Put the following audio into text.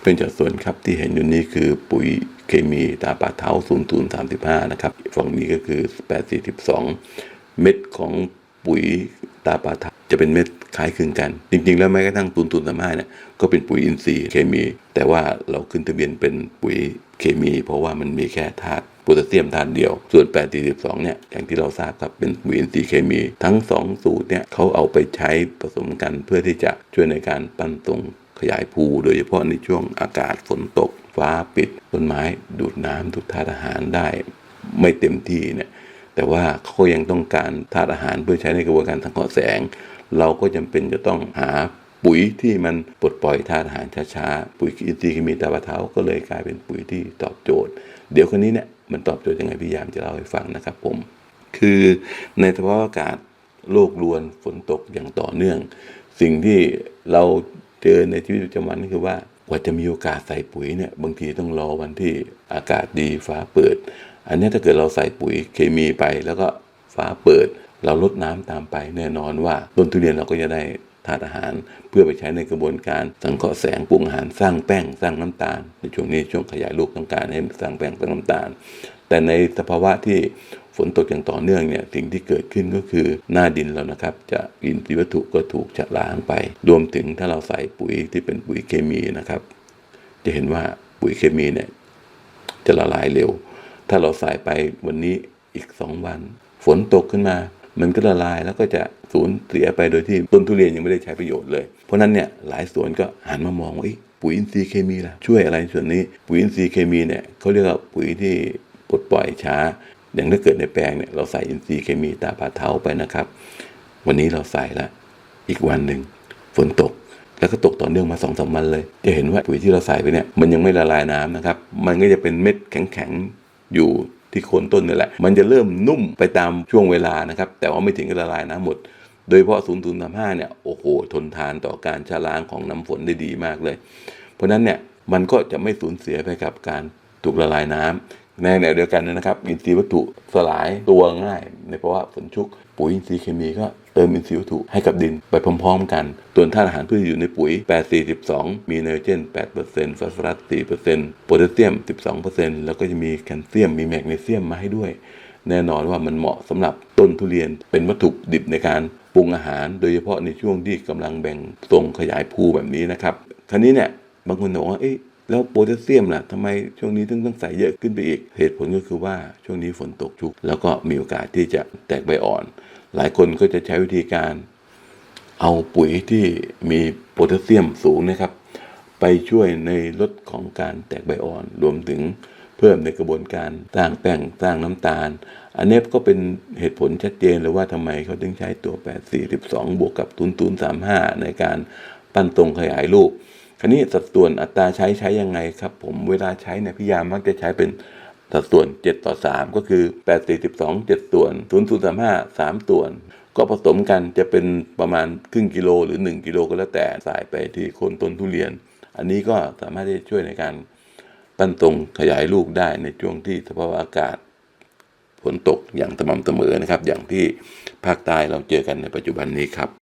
เพื่อนจากส่วนครับที่เห็นอยู่นี้คือปุ๋ยเคมีตาปาเท้า0035 นะครับฝั่งนี้ก็คือ 842 เม็ดของปุ๋ยตาปาเท้าจะเป็นเม็ดคล้ายคลึงกัน จริง ๆ แล้วแม้กระทั่งตูนตูนสามห้าเนี่ยก็เป็นปุ๋ยอินทรีย์เคมี แต่ว่าเราขึ้นทะเบียนเป็นปุ๋ยเคมี เพราะว่ามันมีแค่ธาตุโพแทสเซียมธาตุเดียว ส่วน 842 เนี่ย อย่างที่เราทราบครับเป็นปุ๋ยอินทรีย์เคมี ทั้ง 2 สูตรเนี่ยเขาเอาไปใช้ผสมกันเพื่อที่จะช่วยในการปั้นตรง ขยายภูโดยเฉพาะในช่วงอากาศฝนตก ฟ้าปิด ต้นไม้ดูดน้ำดูดธาตุอาหารได้ ไม่เต็มที่เนี่ยแต่ว่าเขายังต้องการธาตุอาหารเพื่อใช้ในกระบวนการสังเคราะห์แสง เราก็จำเป็นจะต้องหาปุ๋ยที่มันปลดปล่อยธาตุอาหารช้าๆ ปุ๋ยอินทรีย์เคมีตาบะเทาก็เลยกลายเป็นปุ๋ยที่ตอบโจทย์ เดี๋ยวคนนี้เนี่ยมันตอบโจทย์ยังไงพี่ยามจะเล่าให้ฟังนะครับผม คือในสภาวะอากาศโลกรวนฝนตกอย่างต่อเนื่อง สิ่งที่เรา เจอในชีวิตประจำวันก็คือว่ากว่าจะมีโอกาสใส่ปุ๋ยเนี่ยบางทีต้องรอวันที่อากาศดีฟ้าเปิด อันนี้ถ้าเกิดเราใส่ปุ๋ยเคมีไปแล้วก็ฟ้าเปิด เราลดน้ำตามไปแน่นอนว่าต้นทุเรียนเราก็จะได้ธาตุอาหารเพื่อไปใช้ในกระบวนการสังเคราะห์แสงปรุงอาหารสร้างแป้งสร้างน้ำตาล ในช่วงนี้ช่วงขยายลูกต้องการให้สร้างแป้งสร้างน้ำตาล แต่ในสภาวะที่ฝนตกอย่างต่อเนื่องเนี่ยสิ่งที่เกิดขึ้นก็คือหน้าดินเรานะครับ จะอินทรีย์วัตถุก็ถูกชะล้างไป รวมถึงถ้าเราใส่ปุ๋ยที่เป็นปุ๋ยเคมีนะครับ จะเห็นว่าปุ๋ยเคมีเนี่ยจะละลายเร็ว ถ้าเราใส่ไปวันนี้อีกสองวัน ฝนตกขึ้นมา มันก็ละลายแล้วก็จะสูญเสียไปโดยที่ต้นทุเรียนยังไม่ได้ใช้ประโยชน์เลย เพราะนั้นเนี่ยหลายสวนก็หันมามองว่าปุ๋ยอินทรีย์เคมีล่ะช่วยอะไรส่วนนี้ ปุ๋ยอินทรีย์เคมีเนี่ยเขาเรียกว่าปุ๋ยที่ ปลดปล่อยช้า อย่างถ้าเกิดในแปลงเนี่ยเราใส่อินทรีย์เคมีตาปาเทาไปนะครับ วันนี้เราใส่ละอีกวันหนึ่งฝนตกแล้วก็ตกต่อเนื่องมาสองสามวันเลย จะเห็นว่าปุ๋ยที่เราใส่ไปเนี่ยมันยังไม่ละลายน้ำนะครับ มันก็จะเป็นเม็ดแข็งๆอยู่ที่โคนต้นนี่แหละ มันจะเริ่มนุ่มไปตามช่วงเวลานะครับ แต่ว่าไม่ถึงกับละลายน้ำหมด โดยเฉพาะ 0035 เนี่ย โอ้โห ทนทานต่อการชะล้างของน้ำฝนได้ดีมากเลย เพราะฉะนั้นเนี่ย มันก็จะไม่สูญเสียไปกับการถูกละลายน้ำ ในแนวเดียวกันนะครับอินทรีย์วัตถุสลายตัวง่าย ในภาวะฝนชุก ปุ๋ยอินทรีย์เคมีก็เติมอินทรีย์วัตถุให้กับดินไปพร้อมๆกันตัวนธาตุอาหารพืชอยู่ในปุ๋ย 842 มีไนโตรเจน 8%ฟอสฟอรัส 4%โพแทสเซียม 12%แล้วก็จะมีแคลเซียม มีแมกนีเซียมมาให้ด้วย แน่นอนว่ามันเหมาะสำหรับต้นทุเรียนเป็นวัตถุดิบในการปรุงอาหาร โดยเฉพาะในช่วงที่กำลังแบ่งทรงขยายภูแบบนี้นะครับคราวนี้เนี่ยบางคนบอกว่าเอ๊ะ แล้วโพแทสเซียมล่ะทำไมช่วงนี้ต้องต้องใส่เยอะขึ้นไปอีก เหตุผลก็คือว่าช่วงนี้ฝนตกชุก แล้วก็มีโอกาสที่จะแตกใบอ่อน หลายคนก็จะใช้วิธีการ เอาปุ๋ยที่มีโพแทสเซียมสูงนะครับ ไปช่วยในลดของการแตกใบอ่อน รวมถึงเพิ่มในกระบวนการสร้างแป้งสร้างน้ำตาล อันนี้ก็เป็นเหตุผลชัดเจนเลยว่าทำไมเขาถึงใช้ตัว 842 บวกกับตุนตุน35 ในการปั้นตรงขยายลูก คราวนี้สัดส่วนอัตราใช้ใช้ยังไงครับผมเวลาใช้เนี่ยพี่ยามมักจะใช้เป็นสัดส่วน 7 ต่อ 3 ก็คือ 842 7 ส่วน 0035 3 ส่วน ก็ผสมกันจะเป็นประมาณครึ่งกิโลหรือ 1 กิโลก็แล้วแต่ใส่ไปที่โคนต้นทุเรียน อันนี้ก็สามารถที่จะช่วยในการปั้นตรงขยายลูกได้ในช่วงที่สภาพอากาศฝนตกอย่างสม่ำเสมอนะครับ อย่างที่ภาคใต้เราเจอกันในปัจจุบันนี้ครับ